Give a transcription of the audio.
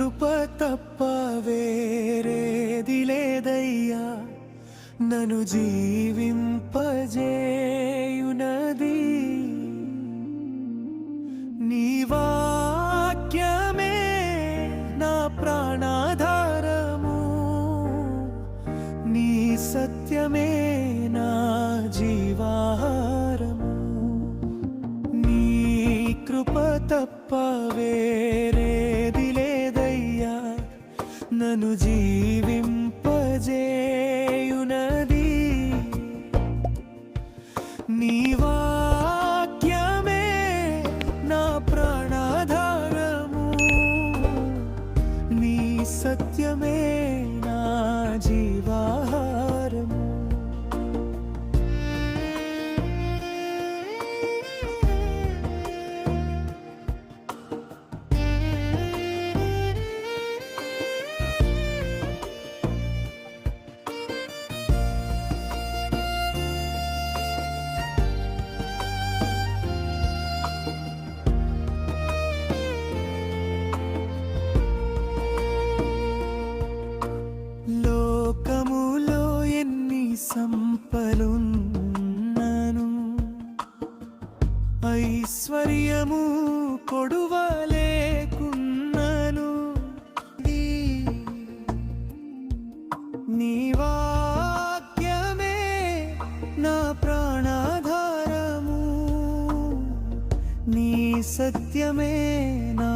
కృప తప్ప వేరేది లేదయ్యా. నన్ను జీవింపజేయునది. నీ వాక్యమే నా ప్రాణాధారము. నీ సత్యమే నా జీవాహారము. నీ కృప తప్ప వేరేది లేదయ్యా నన్ను జీవింపజే సంపలున్నను. ఐశ్వర్యము కొడువలేకున్నను. నీ వాక్యమే నా ప్రాణాధారము. నీ సత్యమే నా